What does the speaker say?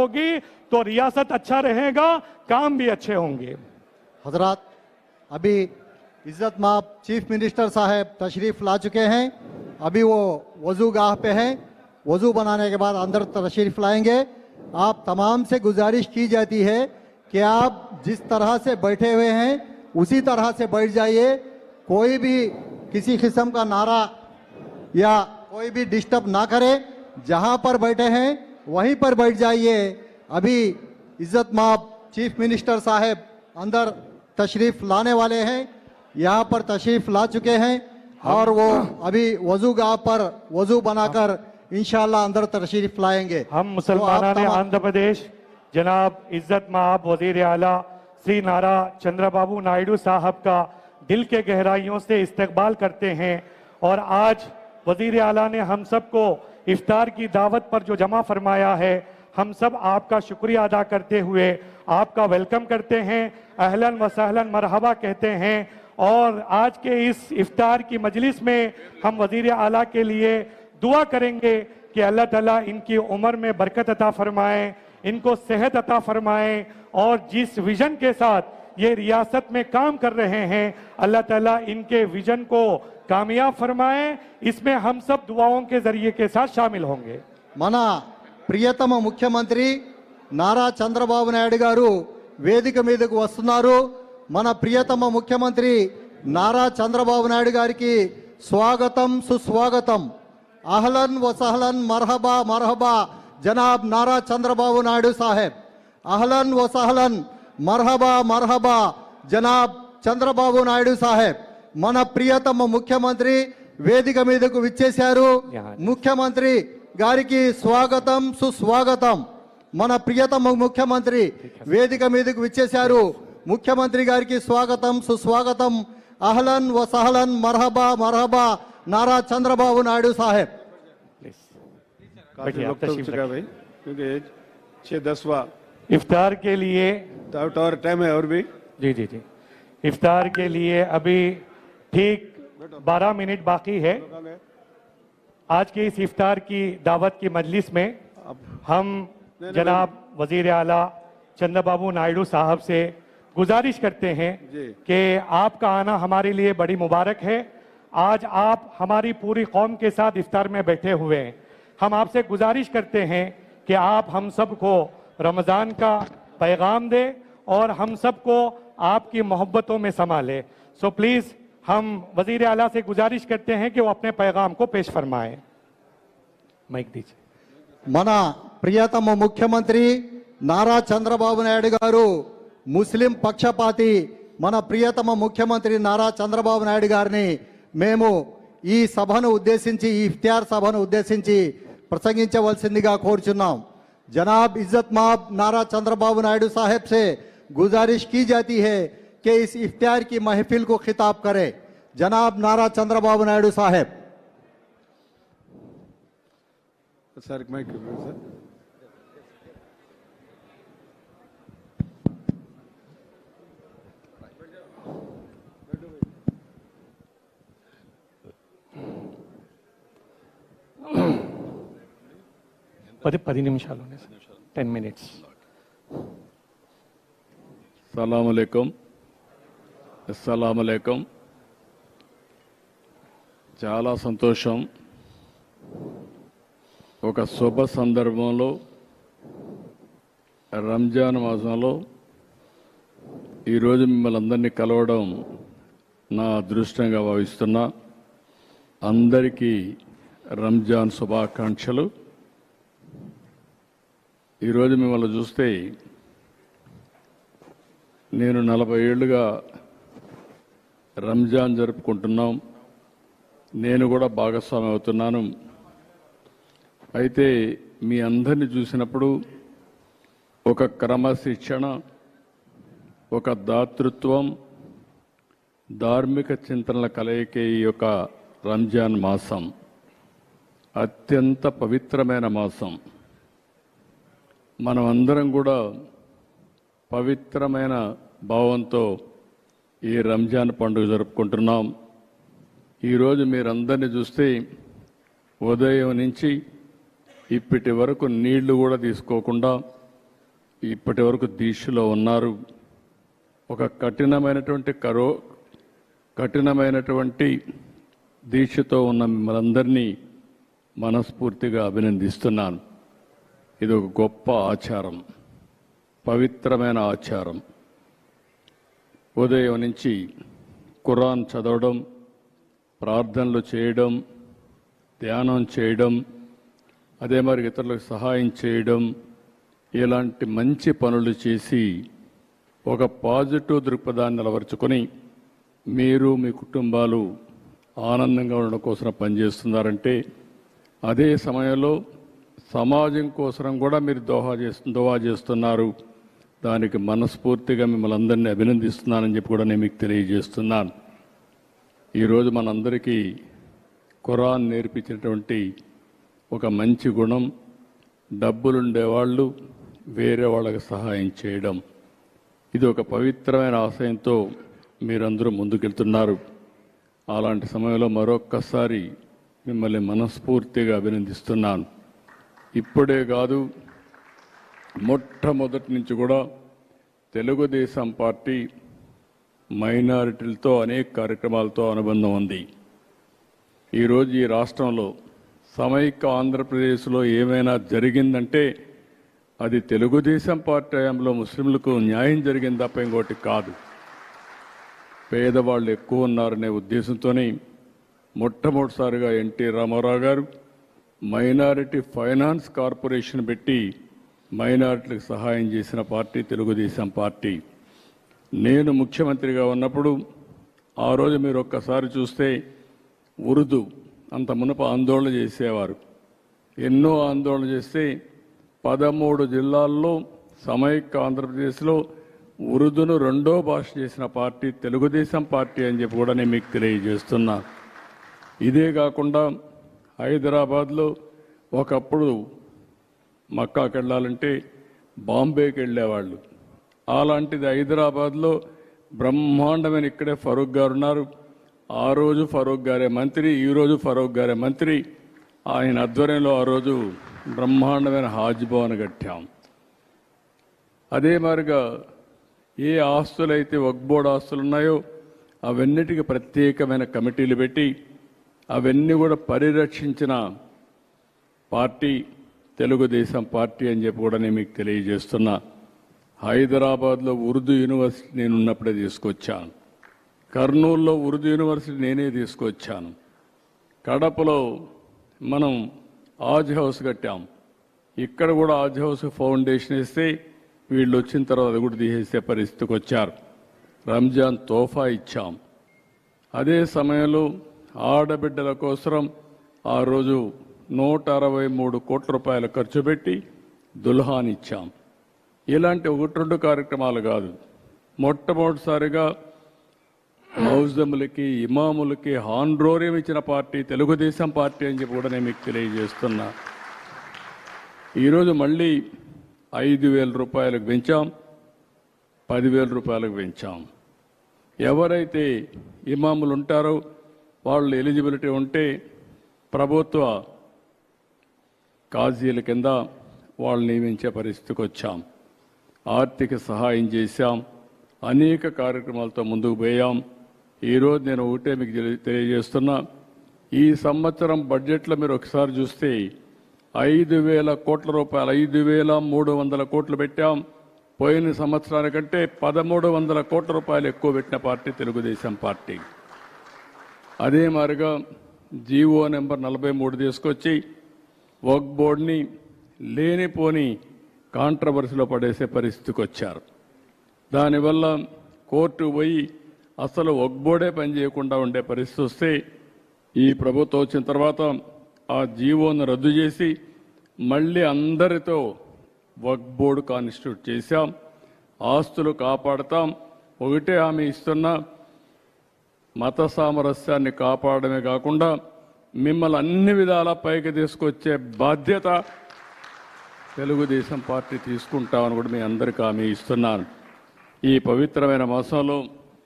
होगी तो रियासत अच्छा रहेगा, काम भी अच्छे होंगे। हज़रत, अभी इज़्ज़त माप चीफ मिनिस्टर साहब तशरीफ़ ला चुके हैं। अभी वो वज़ू गाह पे हैं। वज़ू बनाने के बाद अंदर तशरीफ़ लाएँगे। आप तमाम से गुजारिश की जाती है कि आप जिस तरह से बैठे हुए हैं, उसी तरह से बैठ जाइए। कोई भी किसी किस्म का नारा या कोई भी डिस्टर्ब ना करे। जहाँ पर बैठे हैं वहीं पर बैठ जाइए। अभी इज़्ज़त माप चीफ मिनिस्टर साहब अंदर तशरीफ़ लाने वाले हैं। यहाँ पर तशरीफ़ ला चुके हैं और वो अभी वज़ू गाह पर वज़ू बनाकर इंशाल्लाह अंदर तशरीफ़ लाएँगे। हम तो मुसलमाना तमाम- आंध्र प्रदेश जनाब इज़्ज़त माब वज़ीर आला श्री नारा चंद्रबाबू नायडू साहब का दिल के गहराइयों से इस्तकबाल करते हैं। और आज वज़ीर आला ने हम सबको इफ्तार की दावत पर जो जमा फरमाया है, हम सब आपका शुक्रिया अदा करते हुए आपका वेलकम करते हैं, अहलन व सहलन मरहबा कहते हैं, और आज के इस इफ्तार की मजलिस में हम वज़ीर आला के लिए दुआ करेंगे कि अल्लाह ताला इनकी उम्र में बरकत अता फरमाए, इनको सेहत अता फरमाए, और जिस विजन के साथ ये रियासत में काम कर रहे हैं, अल्लाह ताला इनके विजन को कामयाब फरमाए इसमें हम सब दुआओं के जरिए के साथ शामिल होंगे మన ప్రియతమ ముఖ్యమంత్రి నారా చంద్రబాబు నాయుడు గారు వేదిక మీదకు వస్తున్నారు మన ప్రియతమ ముఖ్యమంత్రి నారా చంద్రబాబు నాయుడు గారికి స్వాగతం సుస్వాగతం అహ్లన్ వసహలన్ మర్హబా మర్హబా జనాబ్ నారా చంద్రబాబు నాయుడు సాహెబ్ అహ్లన్ వసహలన్ మర్హబా మర్హబా జనాబ్ చంద్రబాబు నాయుడు సాహెబ్ మన ప్రియతమ ముఖ్యమంత్రి వేదిక మీదకు విచ్చేశారు ముఖ్యమంత్రి గారికి స్వాగతం సుస్వాగతం మన ప్రియతమ ముఖ్యమంత్రి వేదిక మీదకు విచ్చేశారు ముఖ్యమంత్రి గారికి స్వాగతం సుస్వాగతం అహ్లన్ వ సహలన్ మర్హబా మర్హబా నారా చంద్రబాబు నాయుడు సాహెబ్ प्लीज काफी बैठिए, आप वक्त हो तशरीफ चुका है भाई क्योंकि छः दसवा इफ्तार के लिए तो और टाइम है और भी जी जी जी इफ्तार के लिए अभी ठीक 12 मिनट बाकी है। आज की इस इफ्तार की दावत की मजलिस में हम जनाब वज़ीर आला चंद्रबाबू नायडू साहब से गुजारिश करते हैं कि आपका आना हमारे लिए बड़ी मुबारक है। आज आप हमारी पूरी कौम के साथ इफ्तार में बैठे हुए हैं। हम आपसे गुजारिश करते हैं कि आप हम सबको रमज़ान का पैगाम दें और हम सबको आपकी मोहब्बतों में संभाले। सो प्लीज़ हम वजीर आला से गुजारिश करते हैं कि वो अपने पैगाम को पेश फरमाएं माइक दीजिए మన ప్రియతమ ముఖ్యమంత్రి నారా చంద్రబాబు నాయుడు గారు ముస్లిం పక్షపాతి మన ప్రియతమ ముఖ్యమంత్రి నారా చంద్రబాబు నాయుడు గారిని మేము ఈ సభను ఉద్దేశించి ఈ ఇఫ్తియార్ సభను ఉద్దేశించి ప్రసంగించవలసిందిగా కోరుచున్నాం जनाब इज्जत माब नारा चंद्रबाबू नायडू साहब से गुजारिश की जाती है कि इस इफ्तियार की महफिल को खिताब करें जनाब नारा चंद्रबाबू नायडू साहब सर मैं सर పది పది నిమిషాలు టెన్ మినిట్స్ సలామలేకం అస్సలామలేకం చాలా సంతోషం. ఒక శుభ సందర్భంలో రంజాన్ మాసంలో ఈరోజు మిమ్మల్ని అందరినీ కలవడం నా అదృష్టంగా భావిస్తున్నా. అందరికీ రంజాన్ శుభాకాంక్షలు. ఈరోజు మిమ్మల్ని చూస్తే నేను నలభై ఏళ్ళుగా రంజాన్ జరుపుకుంటున్నాం. నేను కూడా భాగస్వామి అవుతున్నాను అయితే మీ అందరిని చూసినప్పుడు ఒక క్రమశిక్షణ ఒక దాతృత్వం ధార్మిక చింతనల కలయికే ఈ యొక్క రంజాన్ మాసం. అత్యంత పవిత్రమైన మాసం. మనం అందరం కూడా పవిత్రమైన భావంతో ఈ రంజాన్ పండుగ జరుపుకుంటున్నాం. ఈరోజు మీరందరినీ చూస్తే ఉదయం నుంచి ఇప్పటి వరకు నీళ్ళు కూడా తీసుకోకుండా ఇప్పటి వరకు దీక్షలో ఉన్నారు. ఒక కఠినమైనటువంటి కరో కఠినమైనటువంటి దీక్షతో ఉన్న మిమ్మల్ందరినీ మనస్ఫూర్తిగా అభినందిస్తున్నాను. ఇది ఒక గొప్ప ఆచారం పవిత్రమైన ఆచారం. ఉదయం నుంచి ఖురాన్ చదవడం ప్రార్థనలు చేయడం ధ్యానం చేయడం అదే మరి ఇతరులకు సహాయం చేయడం ఇలాంటి మంచి పనులు చేసి ఒక పాజిటివ్ దృక్పథాన్ని నిలవరుచుకొని మీరు మీ కుటుంబాలు ఆనందంగా ఉండడం కోసం పనిచేస్తున్నారంటే అదే సమయంలో సమాజం కోసం కూడా మీరు దోహా చేస్తు దోహా చేస్తున్నారు. దానికి మనస్ఫూర్తిగా మిమ్మల్ని అందరినీ అభినందిస్తున్నానని చెప్పి కూడా నేను మీకు తెలియజేస్తున్నాను. ఈరోజు మనందరికీ ఖురాన్ నేర్పించినటువంటి ఒక మంచి గుణం డబ్బులుండేవాళ్ళు వేరే వాళ్ళకి సహాయం చేయడం. ఇది ఒక పవిత్రమైన ఆశయంతో మీరందరూ ముందుకెళ్తున్నారు. అలాంటి సమయంలో మరొక్కసారి మిమ్మల్ని మనస్ఫూర్తిగా అభినందిస్తున్నాను. ఇప్పుడే కాదు మొట్టమొదటి నుంచి కూడా తెలుగుదేశం పార్టీ మైనారిటీలతో అనేక కార్యక్రమాలతో అనుబంధం ఉంది. ఈరోజు ఈ రాష్ట్రంలో సమైక్య ఆంధ్రప్రదేశ్లో ఏమైనా జరిగిందంటే అది తెలుగుదేశం పార్టీ హయాంలో ముస్లింలకు న్యాయం జరిగింది తప్ప ఇంకోటి కాదు. పేదవాళ్ళు ఎక్కువ ఉన్నారనే ఉద్దేశంతోనే మొట్టమొదటిసారిగా ఎన్టీ రామారావు గారు మైనారిటీ ఫైనాన్స్ కార్పొరేషన్ పెట్టి మైనార్టీలకు సహాయం చేసిన పార్టీ తెలుగుదేశం పార్టీ. నేను ముఖ్యమంత్రిగా ఉన్నప్పుడు ఆ రోజు మీరు ఒక్కసారి చూస్తే ఉర్దూ అంత మునప ఆందోళన చేసేవారు. ఎన్నో ఆందోళన చేస్తే పదమూడు జిల్లాల్లో సమైక్య ఆంధ్రప్రదేశ్లో ఉర్దూను రెండో భాష చేసిన పార్టీ తెలుగుదేశం పార్టీ అని చెప్పి కూడా నేను మీకు తెలియజేస్తున్నా. ఇదే కాకుండా హైదరాబాద్లో ఒకప్పుడు మక్కాకి వెళ్ళాలంటే బాంబేకి వెళ్ళేవాళ్ళు అలాంటిది హైదరాబాద్లో బ్రహ్మాండమైన ఇక్కడే ఫరూక్ గారు ఉన్నారు ఆ రోజు ఫరూక్ గారే మంత్రి ఈ రోజు ఫరూక్ గారే మంత్రి. ఆయన ఆధ్వర్యంలో ఆ రోజు బ్రహ్మాండమైన హాజ్ భవన్ కట్టాం. అదే మారిగా ఏ ఆస్తులైతే వక్బోర్డ్ ఆస్తులు ఉన్నాయో అవన్నిటికీ ప్రత్యేకమైన కమిటీలు పెట్టి అవన్నీ కూడా పరిరక్షించిన పార్టీ తెలుగుదేశం పార్టీ అని చెప్పి కూడా నేను మీకు తెలియజేస్తున్నా. హైదరాబాద్లో ఉర్దూ యూనివర్సిటీ నేను ఉన్నప్పుడే తీసుకొచ్చాను. కర్నూలులో ఉర్దూ యూనివర్సిటీ నేనే తీసుకొచ్చాను. కడపలో మనం ఆజ్ హౌస్ కట్టాం. ఇక్కడ కూడా ఆజ్ హౌస్ ఫౌండేషన్ ఇస్తే వీళ్ళు వచ్చిన తర్వాత అది కూడా తీసేసే పరిస్థితికి వచ్చారు. రంజాన్ తోఫా ఇచ్చాం. అదే సమయంలో ఆడబిడ్డల కోసం ఆ రోజు నూట అరవై మూడు కోట్ల రూపాయలు ఖర్చు పెట్టి దుల్హాన్ ఇచ్చాం. ఇలాంటి ఒకటి రెండు కార్యక్రమాలు కాదు. మొట్టమొదటిసారిగా మౌజములకి ఇమాములకి హాండ్రోర్యం ఇచ్చిన పార్టీ తెలుగుదేశం పార్టీ అని చెప్పి కూడా నేను మీకు తెలియజేస్తున్నా. ఈరోజు మళ్ళీ ఐదు వేల రూపాయలకు పెంచాం పదివేల రూపాయలకు పెంచాం. ఎవరైతే ఇమాములు ఉంటారో వాళ్ళు ఎలిజిబిలిటీ ఉంటే ప్రభుత్వ కాజీల కింద వాళ్ళు నియమించే పరిస్థితికి వచ్చాం. ఆర్థిక సహాయం చేశాం. అనేక కార్యక్రమాలతో ముందుకు పోయాం. ఈరోజు నేను ఒకటే మీకు తెలియజేస్తున్నా. ఈ సంవత్సరం బడ్జెట్లో మీరు ఒకసారి చూస్తే ఐదు వేల కోట్ల రూపాయలు ఐదు వేల మూడు వందల కోట్లు పెట్టాం. పోయిన సంవత్సరానికంటే పదమూడు వందల కోట్ల రూపాయలు ఎక్కువ పెట్టిన పార్టీ తెలుగుదేశం పార్టీ. అదే మారిగా జీవో నెంబర్ నలభై మూడు తీసుకొచ్చి వర్క్ బోర్డ్ని లేనిపోని కాంట్రవర్సీలో పడేసే పరిస్థితికి వచ్చారు దానివల్ల కోర్టు పోయి అసలు వర్క్ బోర్డే పనిచేయకుండా ఉండే పరిస్థితి వస్తే ఈ ప్రభుత్వం వచ్చిన తర్వాత ఆ జీవోను రద్దు చేసి మళ్ళీ అందరితో వర్క్ బోర్డు కాన్స్టిట్యూట్ చేశాం. ఆస్తులు కాపాడతాం. ఒకటే హామీ ఇస్తున్న మత సామరస్యాన్ని కాపాడమే కాకుండా మిమ్మల్ని అన్ని విధాల పైకి తీసుకొచ్చే బాధ్యత తెలుగుదేశం పార్టీ తీసుకుంటామని కూడా మీ అందరికీ హామీ ఇస్తున్నాను. ఈ పవిత్రమైన మాసంలో